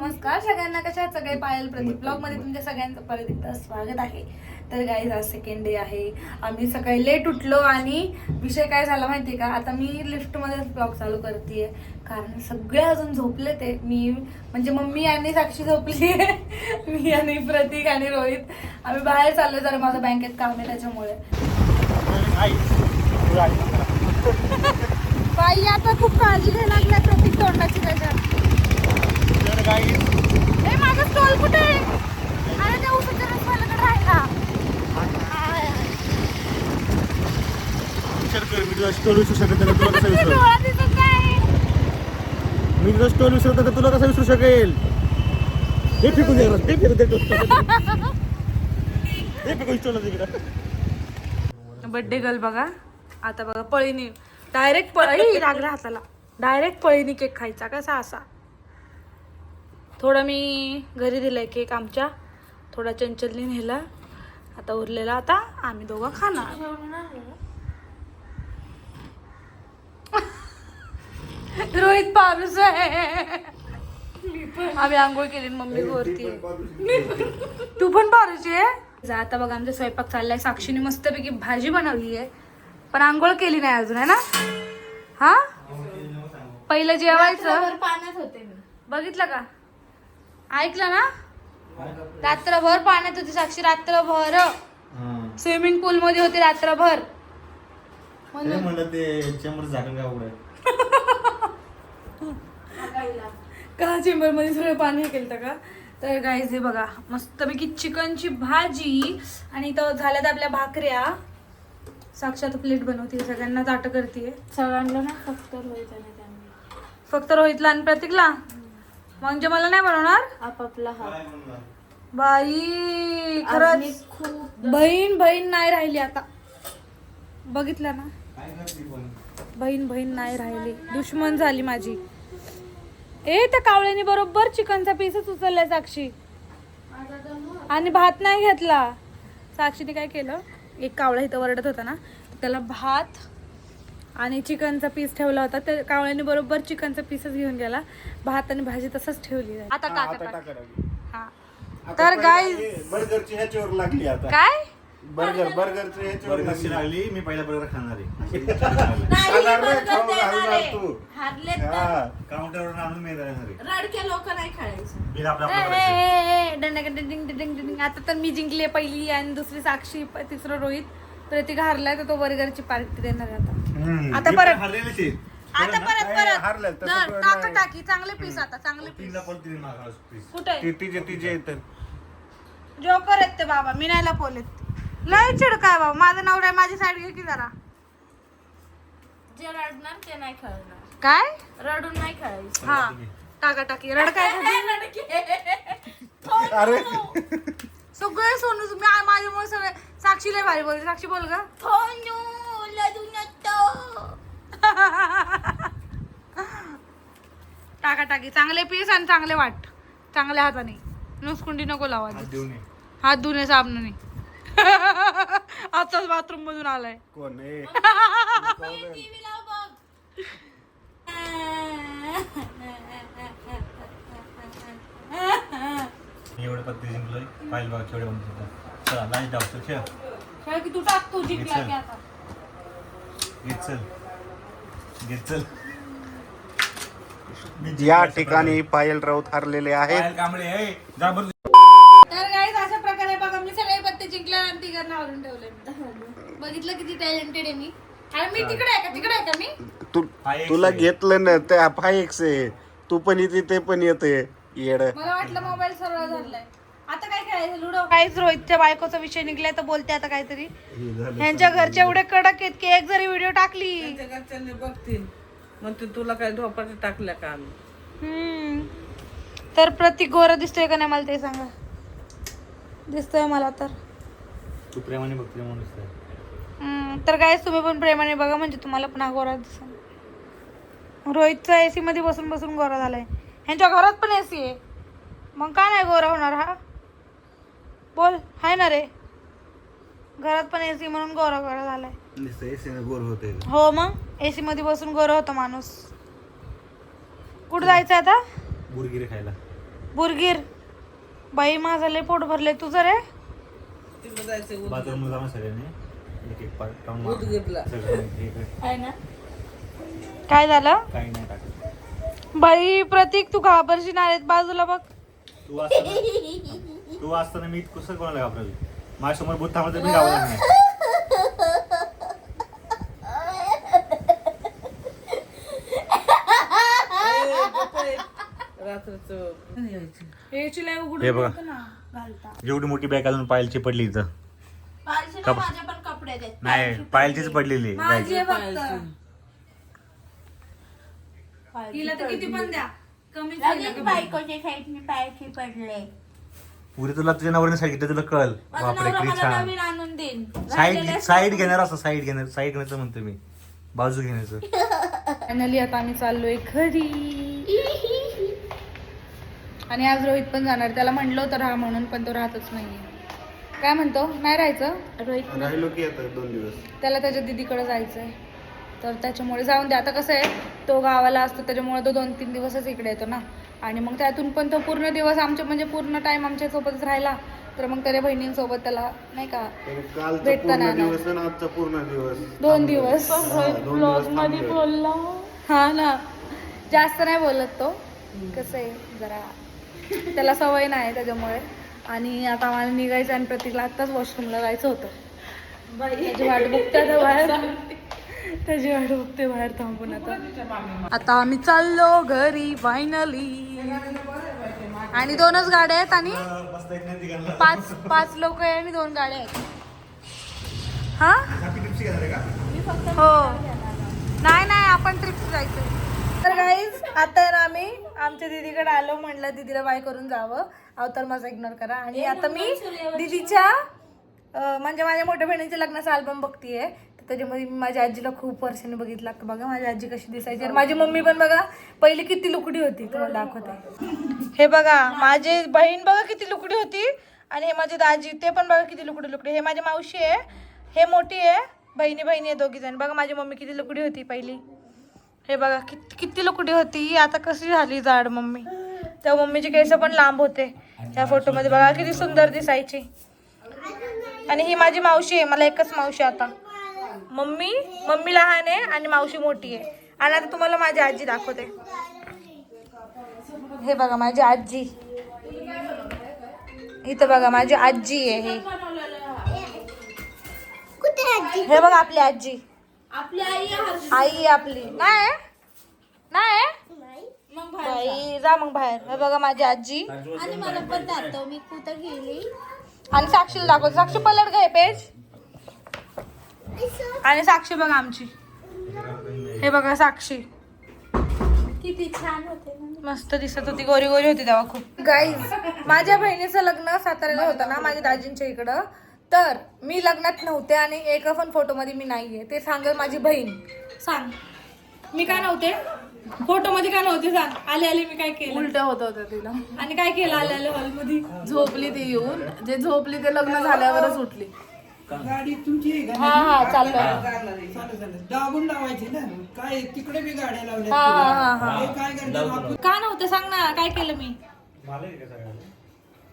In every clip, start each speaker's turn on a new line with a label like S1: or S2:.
S1: नमस्कार. सगळ्यांना कशा आहात? सगळे पायल प्रदीप ब्लॉगमध्ये तुमच्या सगळ्यांचं परत एकदा स्वागत आहे. तर गाईज आज सेकंड डे आहे. आम्ही सकाळी लेट उठलो आणि विषय काय झाला माहिती का? आता मी लिफ्टमध्ये ब्लॉग चालू करते कारण सगळे अजून झोपले ते. मी म्हणजे मम्मी आणि साक्षी झोपली. मी आणि प्रतीक आणि रोहित. आम्ही बाहेर चाललो जरा माझं बँकेत काम आहे त्याच्यामुळे. बाई आता खूप काळजी घ्यायला लागल्या प्रतीक तोंडाची त्याच्यात ए माझा स्टॉल कुठे आहे अरे त्या उसाच्या रसवाल्याकडे राहिला
S2: मी तुला स्टोल विसरू शकत नाही तुला कसं विसरू
S1: डोळा दिसत नाही.
S2: मी तुला स्टोल विसरत नाही, तर तुला कसं विसरू शकेल? हे फेकून दे हे फेकून दे हे फेकून स्टोल तिकडं
S1: बड्डे गर्ल बघा. आता बघा पळीनी. डायरेक्ट पळी लागला हाताला. डायरेक्ट पळीनी केक खायचा कसा असा? थोडा मी घरी दिलाय केक आमच्या. थोडा चंचलनी नेला. आता उरलेला आता. आम्ही दोघं खाणार. रोहित पारूस आहे. आम्ही आंघोळ केली मम्मी वरती तू पण पारूची आहे? जा आता बघा आमचा स्वयंपाक चाललाय. साक्षीने मस्तपैकी भाजी बनवली आहे. पण आंघोळ केली नाही अजून आहे ना? हा? पहिलं जेवायचं.
S3: पाण्यात होते मी.
S1: बघितलं का? ऐकलं ना? रात्रभर पाण्यात होती साक्षी रात्रभर. स्विमिंग पूल मध्ये होते रात्रभर. म्हणून
S2: म्हणलं ते चेंबर झाकण का उघडं?
S1: का चेंबरमध्ये सगळं पाणी हे केलं का? तर गाईज हे बघा मस्तपैकी चिकनची भाजी आणि इथं झाल्यात आपल्या भाकऱ्या. साक्षात प्लेट बनवते सगळ्यांना ताट करते
S3: सगळ्यांना ना फक्त रोहित आणि त्यांनी.
S1: फक्त रोहितला आणि प्रतीकला? म्हणजे मला नाही बनवणार?
S3: आपापला हा.
S1: बाई
S3: आज मी
S1: खरंच
S3: खूप
S1: बहीण बहीण नाही राहिली आता. बघितलं ना? बहीण बहीण नाही राहिली. दुश्मन झाली माझी. ए त्या कावळ्याने बरोबर चिकनचा पीसच उचललाय साक्षी. आणि भात नाही घेतला. साक्षीने काय केलं? एक कावळा इथं वरडत होता ना त्याला भात आणि चिकनचा पीस ठेवला होता. त्या कावळ्याने बरोबर चिकनचा पीसच घेऊन गेला. भात आणि भाजी तसंच ठेवली आता टाका टाका. हा. तर गाय
S2: लागली आता.
S1: काय?
S2: बर्गर बर्गरची
S4: बर्गरची
S2: लागली
S4: मी पहिला बर्गर खाणार. आहे
S2: खाणार नाही, खाऊन घालणार तू.
S3: हारले
S2: हा.
S4: काउंटरवर आणून मी खाणार आहे
S3: रडके लोक नाही खायचं.
S4: बिल आपलं
S1: ए,
S4: आपलं
S1: ए,
S4: करायचं.
S1: ए, ए, डंडा डिंग डिंग डिंग डिंग. आता तर मी जिंकली पहिली आणि दुसरी साक्षी प- तिसरं रोहित. प्रतीक हारलाय तर तो बर्गरची पार्टी देणार आहे आता.
S4: हम्म.
S1: आता
S4: मी
S1: परत.
S4: पण हारलेलीच आहे.
S1: आता परत
S2: नाही, हारलंय,
S1: परत
S2: तसं
S1: टाका. चांगले पीस आता चांगले पीस
S4: तीनला पण तीन मागास please.
S1: कुठे?
S2: ती- तिचे तिचे येतात.
S1: जोकर आहेत ते बाबा मी नाही लपवलेत लय चिड काय बाबा. माझं नवरा आहे, माझी साईड घे की जरा.
S3: जे रडणार ते नाही खेळणार.
S1: काय?
S3: रडून नाही खेळायचं.
S1: हा. टाका टाकी. रड काय
S2: अरे.
S1: सगळे सोनू तुम्ही आ- माझ्यामुळे सगळे साक्षी लय भारी बोलते साक्षी बोल ग. टाका टाकी. चांगले पीस आणि चांगले वाट. चांगल्या हाताने. नुसकुंडी नको लावा
S4: हात देऊन ये.
S1: हात धुणे साबणाने. आताच बाथरूम मधून आलाय.
S2: कोण? आहे
S4: एवढे पत्ते जिंकलोय. पाहिल बघा केवढे होता चला लास्ट डाव चल खेळ.
S1: की तू टाक तू जिंकला की आता.
S4: घेत चल. घेत चल.
S2: या ठिकाणी पायल राऊत हारलेले आहेत.
S4: पायल कांबळे ए, जा बरं
S1: तर गाईज अशा प्रकारे बघा मी सगळे पत्ते जिंकले आणि तिघांना आवरून ठेवले बघितलं किती टॅलेंटेड आहे मी. मी तिकडे आहे का? तिकडे आहे का मी?
S2: तू तुला घेतलं ना ते फाय एक्स आहे तू पण येते ते पण येते. येड.
S1: मला वाटलं मोबाईल सरळ झालाय. आता काय खेळायचं लुडो? काहीच रोहितच्या बायकोचा विषय निघलाय तर बोलते आता काहीतरी. ह्यांच्या घरचे एवढे कडक आहेत की एक जरी व्हिडिओ टाकली.
S5: घरच्यांनी बघतील. मग ते तुला काय झोपाटी टाकल्या का आम्ही?
S1: हम्म. तर प्रतीक गोरा दिसतोय का नाही मला ते सांगा. दिसतोय मला तर.
S4: तू प्रेमाने बघते म्हणून दिसतंय.
S1: हम्म, तर काय तुम्ही पण प्रेमाने बघा म्हणजे तुम्हाला पण हा गोरा दिसेल. रोहितचा एसी मध्ये बसून बसून गोरा झालाय. ह्यांच्या घरात पण एसी आहे. मग का नाही गोरा होणार हा? बोल हाय ना रे. घरात पण एसी म्हणून गोरा गोरा झालाय. हो मग एसी मध्ये बसून गोरा होतो माणूस. कुठं जायचं आता?
S4: बुरगिरे खायला.
S1: बुरगीर. बाई माझं लय पोट भरले तुझं रे.
S5: जायचं
S4: एक एक पार्ट
S3: ना?
S1: काय झालं?
S4: काही नाही टाकत.
S1: बाई प्रतीक तू घाबरशी नाहीत बाजूला बघ.
S4: तू असताना तू असताना मी कसं कोणाला घाबरेल माझ्यासमोर बुद्ध थांबलं तर मी घाबरत नाही.
S5: रात्रीचं
S1: याची लय उघडून
S4: हे बघा.
S1: नको ना घालता.
S4: जेवढी मोठी बॅग अजून पायलची पडली इथं. कप-
S3: पण कपडे देत.
S4: नाही पायलचीच पडलेली
S1: माझी आहे फक्त हिला तर किती पण द्या.
S3: लगेच
S1: कमी.
S3: बायकोचे साईड मी पायाची पडले.
S4: पुरी तुला तुझ्या नवऱ्याने सांगितलं तुला कळ
S3: माझा
S4: बापरे
S3: नवरा
S4: किती
S3: मला
S4: छान.
S3: नवीन आणून देईन.
S4: साईड साईड घेणार असं साईड घेणार साईड घेण्याचं म्हणतो मी. बाजू घेण्याचं.
S1: फायनली आता आम्ही चाललोय घरी. आणि आज रोहित पण जाणार त्याला म्हणलं होतं राहा म्हणून पण तो राहतच नाहीये. काय म्हणतो? नाही राहायचं? रोहित
S2: राहिलो की आता दोन दिवस.
S1: त्याला त्याच्या दिदीकडे जायचंय. तर त्याच्यामुळे जाऊन दे. आता कसं आहे तो गावाला असतो त्याच्यामुळे तो दोन तीन दिवसच इकडे येतो ना. आणि मग त्यातून पण तो पूर्ण दिवस आमच्या म्हणजे पूर्ण टाइम आमच्या सोबतच राहिला. तर मग त्याच्या बहिणींसोबत त्याला नाही का
S2: तर कालचा
S1: भेटता
S2: पूर्ण
S1: नाही. ना.
S2: दिवस आणि आजचा पूर्ण दिवस.
S1: दोन दिवस.
S2: दोन
S1: ब्लॉग दिवसमध्ये
S2: थांबलोय.
S1: बोलला. हा ना. जास्त नाही बोलत तो. कसं आहे जरा त्याला सवय नाही त्याच्यामुळे. आणि आता आम्हाला निघायचं आणि प्रतीकला आत्ताच वॉशरूमला जायचं होतं. त्याची वाट बघते आता बाहेर. त्याची वाट बघते बाहेर थांबून आता. आता आम्ही चाललो घरी फायनली आणि दोनच गाड्या आहेत आणि पाच पाच लोक आहे आणि दोन गाड्या आहेत. हा? हो. नाही नाही आपण ट्रिप जायचं तर गाईज आता आहे ना आम्ही. आमच्या दिदीकडे आलो म्हटलं दिदीला बाय करून जावं. अवतार माझा इग्नोर करा. आणि आता मी दिदीच्या म्हणजे माझ्या मोठ्या बहिणीच्या लग्नाचा अल्बम बघतीये. तर त्याच्यामध्ये मी माझ्या आजीला खूप वर्षांनी बघितलं. की बघा माझी आजी कशी दिसायची. आणि माझी मम्मी पण बघा पहिली किती लुकडी होती. तुम्हाला दाखवते. हे बघा माझी बहीण बघा किती लुकडी होती. आणि हे माझे दाजी ते पण बघा किती लुकडी लुकडी हे माझी मावशी आहे. हे मोठी आहे. बहिणी बहिणी आहे दोघी जण. बघा माझी मम्मी किती लुकडी होती पहिली. हे बघा किती किती लुकडी होती. आता कशी झाली जाड मम्मी. तेव्हा मम्मीचे केस पण लांब होते. त्या फोटोमध्ये बघा किती सुंदर दिसायची. आणि ही माझी मावशी आहे मला एकच मावशी आता. मम्मी मम्मी लहान आहे आणि मावशी मोठी आहे. आणि आता तुम्हाला माझी आजी दाखवते. हे बघा माझी आजी. इथं बघा माझी आजी आहे हे. हे बघा आपली आजी.
S3: आपली आई आहे.
S1: आई आहे आपली. नाही नाही
S3: मग बाहेर
S1: बाई जा मग बाहेर. हे बघा माझी आजी.
S3: आणि मला पण दाखव मी कुठं गेली?
S1: आणि साक्षीला दाखव. साक्षी पलट गए पेज. आणि साक्षी बघा आमची. हे बघा साक्षी.
S3: किती छान होते. ना
S1: मस्त दिसत होती. गोरी गोरी होती तेव्हा खूप. गाईज माझ्या बहिणीचं लग्न साताऱ्याला होतं ना माझ्या दाजींच्या इकडं. तर मी लग्नात नव्हते आणि एका पण फोटोमध्ये मी नाहीये. ते सांगेल माझी बहीण. सांग. मी काय नव्हते? फोटोमध्ये काय नव्हते सांग. आले आले मी काय केलं?
S6: उलट होत होतं तिला.
S1: आणि काय केलं आले आले हॉलमध्ये?
S6: झोपली ती येऊन. जे झोपली ते लग्न झाल्यावरच उठली.
S1: हा हा चाललं
S7: दाबून लावायची ना? काय तिकडे बी गाड्या लावल्या
S1: हा हा हा.
S7: हे काय करतात
S1: का नव्हतं? सांग ना काय केलं मी?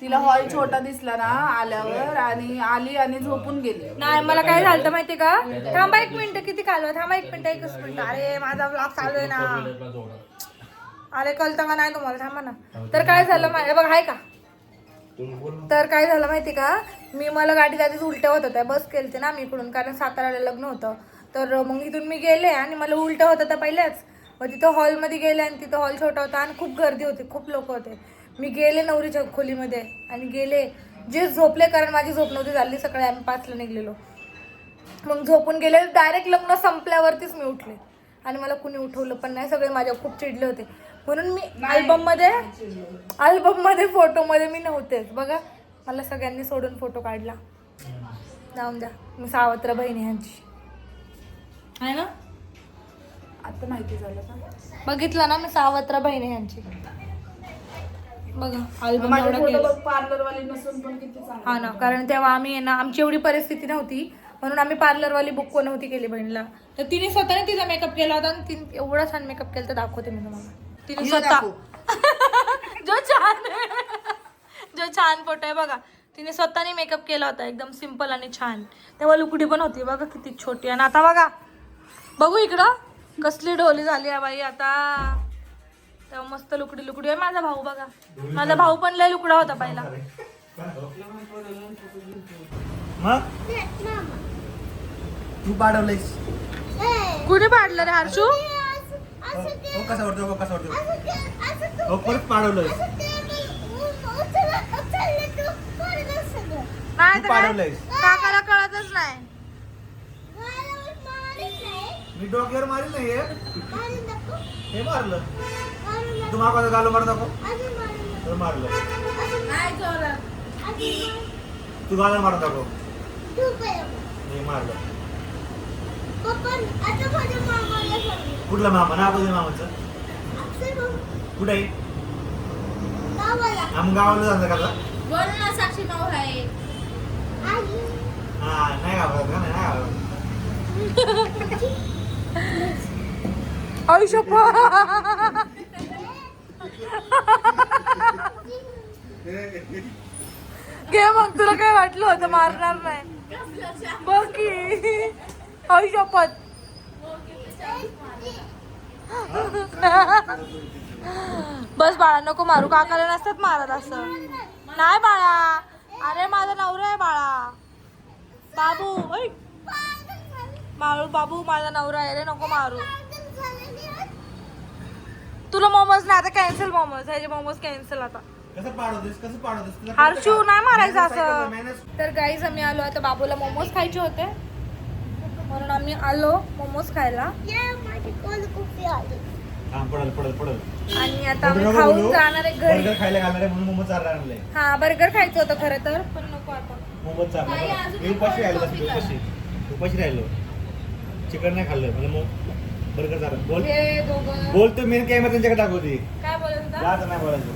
S6: तिला हॉल छोटा दिसला ना आल्यावर आणि आली आणि झोपून गेली.
S1: नाही मला काय झालं माहितीये का? थांबा एक मिनिट किती कालवा? थांबा एक मिनिट एकच मिनिट. अरे माझा ब्लॉग चालू आहे ना. अरे कळतं का नाही तुम्हाला? थांबा ना. तर काय झालं मा- बघ आहे का? तर काय झालं माहिती का? मी मला गाडी आधीच उलट्या होत होत्या बस केलते ना मी इकडून. कारण साताऱ्याला लग्न होतं. तर मग इथून मी गेले आणि मला उलटं होत होत्या पहिल्याच मग तिथं हॉलमध्ये गेले आणि तिथं हॉल छोटा होता आणि खूप गर्दी होती. खूप लोक होते. मी गेले नवरीच्या खोलीमध्ये आणि गेले. जे झोपले कारण माझी झोप नव्हती झाली सकाळी आम्ही पाचला निघलेलो. मग झोपून गेले डायरेक्ट लग्न संपल्यावरतीच मी उठले. आणि मला कुणी उठवलं पण नाही सगळे माझ्या खूप चिडले होते. म्हणून मी अल्बममध्ये अल्बममध्ये फोटो मध्ये मी नव्हतेच. बघा मला सगळ्यांनी सोडून फोटो काढला. जाऊन द्या. मी सावत्र बहिणी ह्यांची आहे ना?
S6: आता माहिती झालं का?
S1: बघितलं ना मी सावत्र बहिणी ह्यांची बघा अल्बम
S6: माझे
S1: एवढा
S6: फोटो
S1: केला
S6: बघ पार्लरवाली नसून पण किती चांगले.
S1: हा ना कारण तेव्हा आम्ही आहे ना आमची एवढी परिस्थिती नव्हती. म्हणून आम्ही पार्लरवाली बुक नव्हती केली बहिणीला. तर तिने स्वतःने तिचा मेकअप केला होता आणि तिने एवढा छान मेकअप केला तर दाखवते मी तुम्हाला. तिने स्वतः जो छान आहे छान फोटो आहे बघा. तिने स्वतःने मेकअप केला होता एकदम सिंपल आणि छान. तेव्हा लुकडी पण होती बघा किती छोटी. आणि आता बघा बघू इकडं कसली ढोली झाली आहे बाई आता. तेव्हा मस्त लुकडी लुकडी आहे माझा भाऊ बघा. माझा भाऊ पण लय लुकडा होता पहिला.
S4: मग?
S2: तू पाडवलंयस.
S1: कुठे पाडलं रे हर्षू?
S2: हो कसा वाटतो कसा वाटतो हो परत
S1: नाही काकाला कळतच नाही.
S2: मी डोक्यावर मारील नाही हे. मारलं. तू मागं गालो मार नको. तर मारलं. तू गाला मार नको. मी मारलं. कुठला मामा? ना बोल मामाचं? कुठे? आहे आम्ही गावाला जाणार का
S3: बोल ना साक्षी आहे.
S2: हा नाही घाबरत का? नाही घाबरत.
S1: आई घे मग तुला काय वाटलं होतं? मारणार नाही. बघ की. आई बस बाळा नको मारू. काकाला नसतात मारत असं. नाही बाळा. अरे माझा नवरा आहे बाळा. बाबू बाळू बाबू माझा नवरा आहे रे नको मारू. तुला मोमोज नाही आता कॅन्सल मोमोज ह्याचे मोमोज कॅन्सल आता. हर्षू नाही मारायचं असं. तर गाईज आम्ही आलो आता बाबूला मोमोज खायचे होते. म्हणून आम्ही आलो मोमोज खायला.
S2: पडल पडल पडल.
S1: आणि आता आम्ही खाऊन जाणार आहे घरी.
S2: बर्गर खायला घालणार आहे म्हणून मोमोज चालला आणलंय
S1: हा बर्गर खायचं होतं खरं तर. पण नको आता.
S2: मोमोज उपाशी राहिलो बस मी उपाशी उपाशी राहिलो चिकन नाही खाल्लं. म्हणजे मग बर्गर चाललं बोल.
S1: हे दोघं.
S2: बोल तू मेन कॅमेरा त्यांच्याकडे दाखवते.
S1: काय बोलत होता?
S2: जात नाही बोलायचं.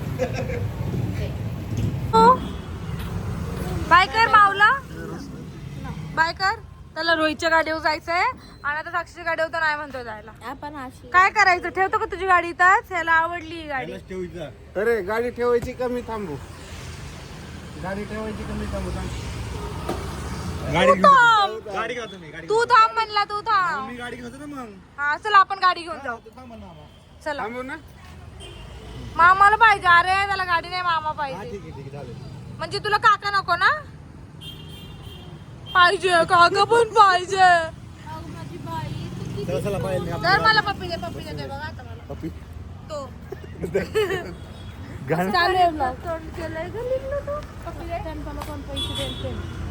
S1: बाय कर माऊला. बाय कर. त्याला रोहितच्या गाडीवर जायचंय. आणि आता साक्षीच्या गाडीवर तर नाही म्हणतो जायला.
S3: आपण अशी.
S1: काय करायचं? ठेवतो का तुझी गाडी इथंच? ह्याला आवडली ही गाडी.
S2: पहिलाच ठेव इथं.
S8: अरे गाडी ठेवायची कमी थांबू. गाडी ठेवायची कमी थांबू थांब.
S2: गाडी
S1: तू
S2: घेऊन
S1: थांब.
S2: गाडी घेऊ तुम्ही गाडी
S1: तू थांब म्हणला तू थांब.
S2: मी गाडी घेतो ना मग.
S1: हा चल आपण गाडी घेऊन जाऊ.
S2: तू थांब ना मामा.
S1: चला.
S8: ना.
S1: मामाला पाहिजे. अरे त्याला गाडी नाही मामा
S2: हा
S1: पाहिजे.
S2: ठीक आहे ठीक आहे चालेल.
S1: म्हणजे तुला काका नको ना? पाहिजे काका पण पाहिजे.
S2: चला चला पाहिजे
S1: तर मला पप्पी दे पप्पी दे बघा आता मला.
S2: पप्पी.
S1: तो.
S2: गाणं
S1: चालू आहे vlog. तोंड केलंय लिहिलं तू? पप्पी दे. त्यांना कोण पैसे द्यायचे?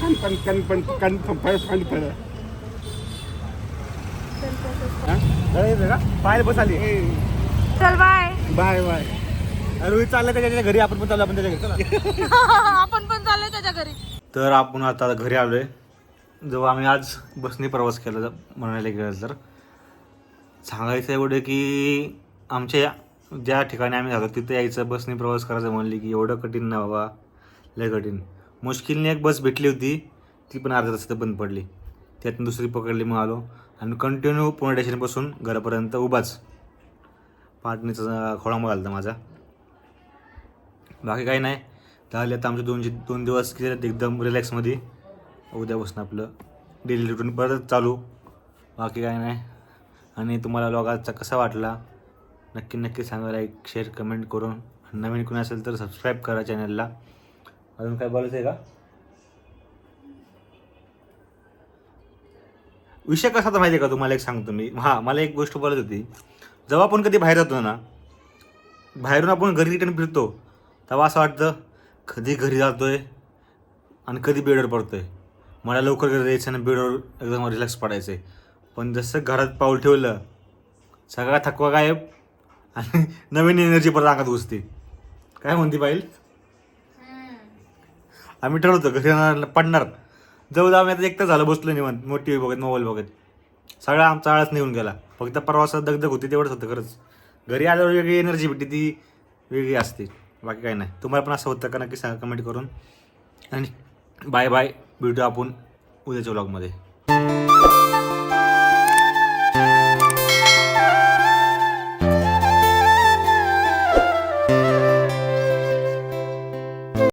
S8: कन पण कन पण कन पण पण पण पण.
S2: गळा येतोय का पाय बस आली.
S1: चल बाय.
S8: Bye bye.
S2: रोहित चाललाय त्याच्या घरी? आपण पण चाललो आपण त्याच्या घरी. चला.
S1: आपण पण चाललोय त्याच्या घरी.
S4: तर आपण आता घरी आलोय. जेव्हा आम्ही आज बसने प्रवास केला म्हणायला गेलं तर. सांगायचं एवढं की आमच्या ज्या ठिकाणी आम्ही जातो तिथे यायचं बसने प्रवास करायचं म्हणले की एवढं कठीण ना बाबा. लय कठीण. मुश्किलने एक बस भेटली होती. ती पण अर्ध्या तासात बंद पडली. त्यातून दुसरी पकडली मग आलो आणि कंटिन्यू पुणे स्टेशनपासून घरापर्यंत उभाच. पाटणीचा खोळांबा घालता माझा. बाकी काही नाही. झाले आता आमचे दोन दोन दिवस गेले एकदम रिलॅक्समध्ये उद्यापासून आपलं डेली रुटीन परत चालू. बाकी काही नाही. आणि तुम्हाला लॉगाचा कसा वाटला? नक्की नक्की सांगा लाईक शेअर कमेंट करून. नवीन कोणी असेल तर सबस्क्राईब करा चॅनलला अजून काय बोलायचं आहे का? विषय कसा तर माहिती आहे का तुम्हाला? एक सांगतो मी. हां मला एक गोष्ट बोलत होती. जेव्हा आपण कधी बाहेर जातो ना बाहेरून आपण घरी रिटर्न फिरतो तेव्हा असं वाटतं कधी घरी जातोय आणि कधी बेडवर पडतोय. मला लवकर घरी जायचं आणि बेडवर एकदम रिलॅक्स पडायचं आहे. पण जसं घरात पाऊल ठेवलं सगळा थकवा गायब आणि नवीन एनर्जी परत अंगात घुसते. काय म्हणते पाहिल आम्ही ठरवतो घरी येणार पडणार. जवळ आम्ही आता एकटं झालं बसलो निवांत व्ही बघत मोबाईल बघत. सगळा आमचा आळस निघून गेला. फक्त प्रवासात दगदग होती तेवढंच होतं खरंच. घरी आल्यावर वेगळी एनर्जी भेटते ती वेगळी असते. बाकी काही नाही. तुम्हाला पण असं होतं का? नक्की सांगा कमेंट करून. आणि बाय बाय भेटू आपण उद्याच्या व्लॉगमध्ये